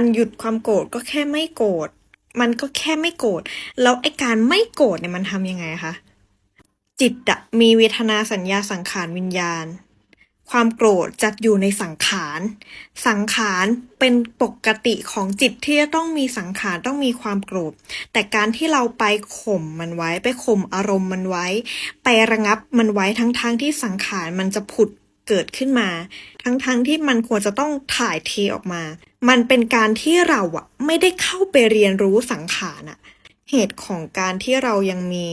การหยุดความโกรธก็แค่ไม่โกรธมันก็แค่ไม่โกรธแล้วไอ้การไม่โกรธเนี่ยมันทำยังไงคะจิตอะมีเวทนาสัญญาสังขารวิญญาณ ความโกรธจัดอยู่ในสังขาร สังขารเป็นปกติของจิตที่จะต้องมีสังขารต้องมีความโกรธ แต่การที่เราไปข่มมันไว้ ไปข่มอารมณ์มันไว้ ไประงับมันไว้ทั้งๆที่สังขารมันจะผุด เกิดขึ้นมา ทั้งๆที่มันควรจะต้องถ่ายเทออกมา มันเป็นการที่เราอะไม่ได้เข้าไปเรียนรู้สังขารอะเหตุของการที่เรายังมี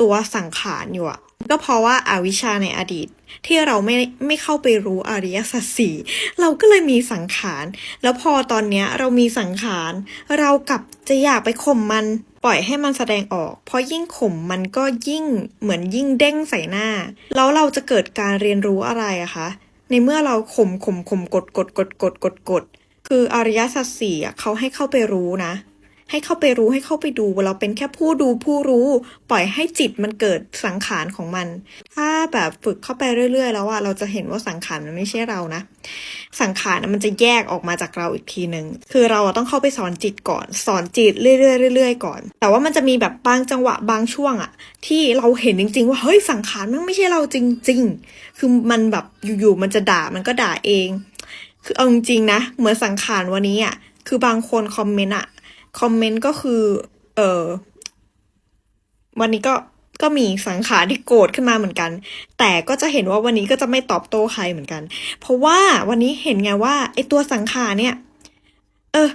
ตัวสังขารอยู่อะก็เพราะว่าอาวิชชาในอดีตที่เราไม่ไม่เข้าไปรู้อริยสัจสี่เราก็เลยมีสังขาร แล้วพอตอนเนี้ยเรามีสังขาร เรากลับจะอยากไปข่มมัน ปล่อยให้มันแสดงออก เพราะยิ่งข่มมันก็ยิ่งเหมือนยิ่งเด้งใส่หน้า แล้วเราจะเกิดการเรียนรู้อะไรอะคะ ในเมื่อเราข่มข่มข่มกดกดกดกดกดกดคืออริยสัจสี่เขาให้เข้าไปรู้นะ ให้เข้าไปรู้ให้เข้าไปดู เราเป็นแค่ผู้ดูผู้รู้ ปล่อยให้จิตมันเกิดสังขารของมัน ถ้าแบบฝึกเข้าไปเรื่อย ๆ แล้วอะเราจะเห็นว่าสังขารมันไม่ใช่เรานะ สังขารมันจะแยกออกมาจากเราอีกทีหนึ่งคือเราต้องเข้าไปสอนจิตก่อน สอนจิตเรื่อยๆเรื่อยๆก่อน แต่ว่ามันจะมีแบบบางจังหวะบางช่วงอะที่เราเห็นจริง ๆ ว่าเฮ้ยสังขารมันไม่ใช่เราจริง ๆ คือมันแบบอยู่ๆมันจะด่ามันก็ด่าเองคือเอาจริงๆนะ เหมือนสังขารวันนี้อะคือบางคนคอมเมนต์อะ คอมเมนต์ก็คือ เออวันนี้ก็ก็มีสังขารที่โกรธขึ้นมาเหมือนกัน แต่ก็จะเห็นว่าวันนี้ก็จะไม่ตอบโต้ใครเหมือนกัน เพราะว่าวันนี้เห็นไงว่าไอตัวสังขารเนี่ย เออ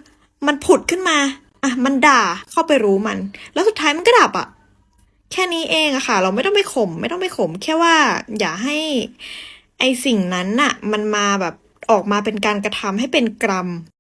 มันผุดขึ้นมา อะ มันด่าเข้าไปรู้มัน แล้วสุดท้ายมันก็ดับอะ แค่นี้เองอะค่ะ เราไม่ต้องไปข่มไม่ต้องไปข่มแค่ว่า อย่าให้ไอสิ่งนั้นน่ะ มันมาแบบออกมาเป็นการกระทำให้เป็นกรรม